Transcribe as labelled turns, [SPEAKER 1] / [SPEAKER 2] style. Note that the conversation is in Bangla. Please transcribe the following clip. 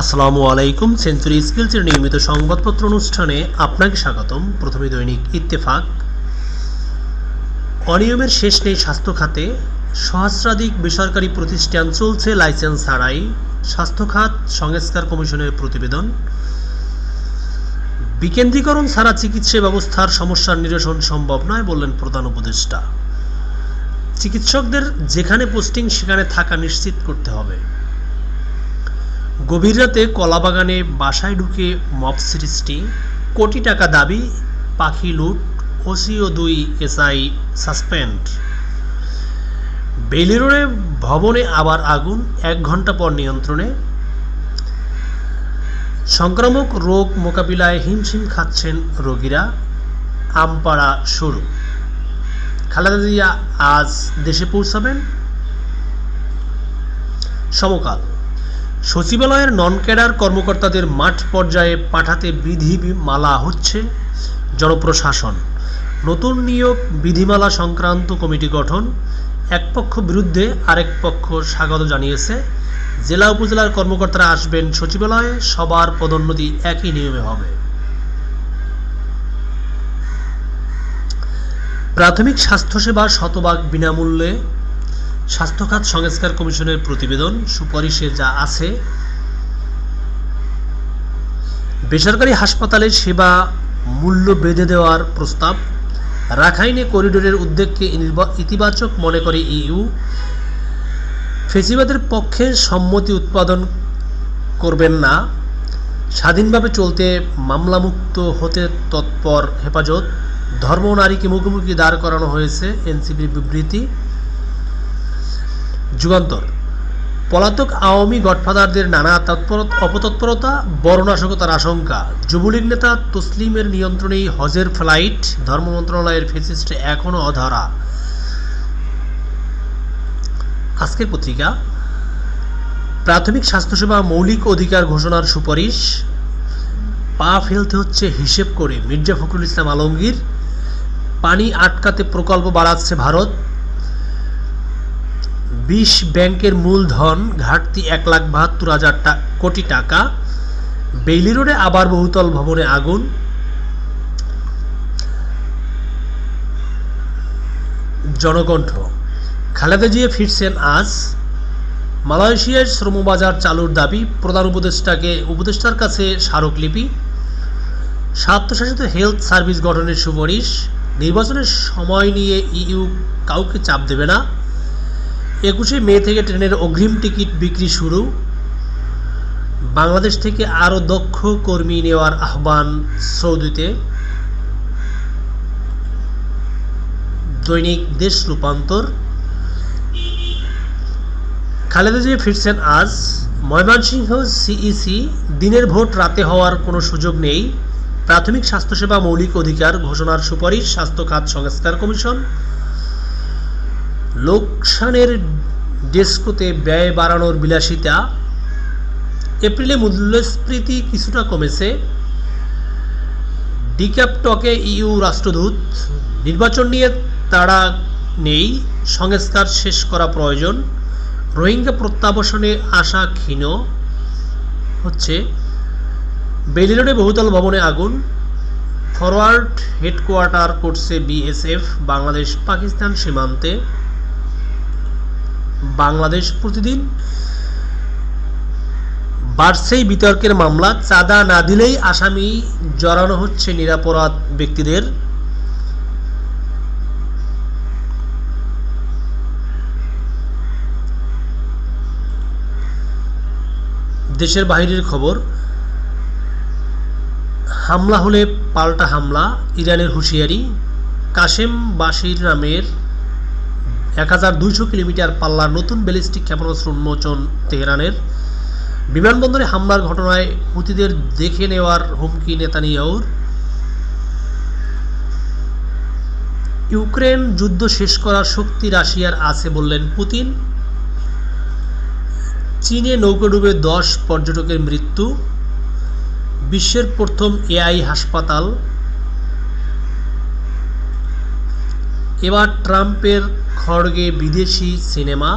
[SPEAKER 1] আসসালামু আলাইকুম সেঞ্চুরি স্কিলসের নিয়মিত সংবাদপত্র অনুষ্ঠানে আপনাকে স্বাগতম। প্রথমে দৈনিক ইত্তেফাক। অনিয়মের শেষ নেই স্বাস্থ্য খাতে সহস্রাধিক বেসরকারি প্রতিষ্ঠান চলছে লাইসেন্স ছাড়াই। স্বাস্থ্য খাত সংস্কার কমিশনের প্রতিবেদন। বিকেন্দ্রীকরণ ছাড়া চিকিৎসা ব্যবস্থার সমস্যার নিরসন সম্ভব নয় বললেন প্রধান উপদেষ্টা। চিকিৎসকদের যেখানে পোস্টিং, সেখানে থাকা নিশ্চিত করতে হবে। গভীর রাতে কলাবাগানে বাসায় ঢুকে মব সৃষ্টি, কোটি টাকা দাবি, পাখি লুট, ওসি ও দুই এসআই সাসপেন্ড। বেইলি রোডে ভবনে আবার আগুন, এক ঘণ্টা পর নিয়ন্ত্রণে। সংক্রামক রোগ মোকাবিলায় হিমশিম খাচ্ছেন রোগীরা। আমপাড়া শুরু। খালেদা জিয়া আজ দেশে পৌঁছাবেন। সমকাল। সচিবালয়ের নন ক্যাডার কর্মকর্তাদের মাঠ পর্যায়ে পাঠাতে বিধিমালা হচ্ছে জনপ্রশাসন। নতুন নিয়োগ বিধিমালা সংক্রান্ত কমিটি গঠন। এক পক্ষ বিরুদ্ধে আরেক পক্ষ স্বাগত জানিয়েছে। জেলা উপজেলার কর্মকর্তারা আসবেন সচিবালয়ে, সবার পদোন্নতি একই নিয়মে হবে। প্রাথমিক স্বাস্থ্যসেবা শতভাগ বিনামূল্যে স্বাস্থ্যখাত সংস্কার কমিশনের প্রতিবেদন সুপারিশে যা আছে। বেসরকারি হাসপাতালে সেবা মূল্য বেঁধে দেওয়ার প্রস্তাব। রাখাইনে করিডোরের উদ্যোগকে ইতিবাচক মনে করে ইউ ফেসিবাদের পক্ষে সম্মতি উৎপাদন করবেন না। স্বাধীনভাবে চলতে মামলামুক্ত হতে তৎপর হেফাজত। ধর্ম নারীকে মুখোমুখি দাঁড় করানো হয়েছে এনসিপির বিবৃতি। যুগান্তর। পলাতক আওয়ামী গডফাদারদের নানা তৎপর অপতৎপরতা বর্ণাশকতার আশঙ্কা। যুবলীগ নেতা তসলিমের নিয়ন্ত্রণেই হজের ফ্লাইট, ধর্ম মন্ত্রণালয়ের ফেসিস্টে এখনও অধরা। আজকের পত্রিকা, প্রাথমিক স্বাস্থ্যসেবা মৌলিক অধিকার ঘোষণার সুপারিশ। পা ফেলতে হচ্ছে হিসেব করে মির্জা ফখরুল ইসলাম আলমগীর। পানি আটকাতে প্রকল্প বাড়াচ্ছে ভারত। বিশ ব্যাংকের মূলধন ঘাটতি এক লাখ বাহাত্তর হাজার কোটি টাকা। বেইলি রোডে আবার বহুতল ভবনে আগুন। জনকণ্ঠ। খালেদা জিয়া ফিরছেন আজ। মালয়েশিয়ার শ্রমবাজার চালুর দাবি, প্রধান উপদেষ্টাকে উপদেষ্টার কাছে স্মারকলিপি। স্বায়ত্তশাসিত হেলথ সার্ভিস গঠনের সুপারিশ। নির্বাচনের সময় নিয়ে ইইউ কাউকে চাপ দেবে না। একুশে মে থেকে ট্রেনের অগ্রিম টিকিট বিক্রি শুরু। বাংলাদেশ থেকে আরও দক্ষ কর্মী নেওয়ার আহ্বান সৌদিতে। দৈনিক দেশ রূপান্তর। খালেদা জিয়া ফিরছেন আজ। ময়মনসিংহ সিইসি দিনের ভোট রাতে হওয়ার কোনো সুযোগ নেই। প্রাথমিক স্বাস্থ্যসেবা মৌলিক অধিকার ঘোষণার সুপারিশ স্বাস্থ্য খাত সংস্কার কমিশন। লোকসানের ডেস্কোতে ব্যয় বাড়ানোর বিলাসিতা এপ্রিলে মূল্যস্ফীতি কিছুটা কমেছে। ডিক্যাপটকে ইইউ রাষ্ট্রদূত, নির্বাচন নিয়ে তাড়া নেই, সংস্কার শেষ করা প্রয়োজন। রোহিঙ্গা প্রত্যাবাসনে আশা ক্ষীণ। হচ্ছে বেলিরোডে বহুতল ভবনে আগুন। ফরওয়ার্ড হেডকোয়ার্টার করছে বিএসএফ বাংলাদেশ পাকিস্তান সীমান্তে বাংলাদেশ প্রতিদিন। বাড়ছেই বিতর্কের মামলা, চাঁদা না দিলেই আসামি জড়ানো হচ্ছে নিরাপরাধ ব্যক্তিদের। দেশের বাইরের খবর, হামলা হলে পাল্টা হামলা, ইরানের হুঁশিয়ারি কাশেম বাশির নামের এক হাজার দুইশো কিলোমিটার পাল্লার নতুন ব্যালিস্টিক ক্ষেপণাস্ত্র উন্মোচন তেহরানের। বিমানবন্দরে হামলার ঘটনায় হুতিদের দেখে নেওয়ার হুমকি নেতানিয়াউর ইউক্রেন যুদ্ধ শেষ করার শক্তি রাশিয়ার আছে বললেন পুতিন। চীনে নৌকাডুবে দশ পর্যটকের মৃত্যু। বিশ্বের প্রথম এআই হাসপাতাল। এবার ট্রাম্পের খড়গে বিদেশি সিনেমা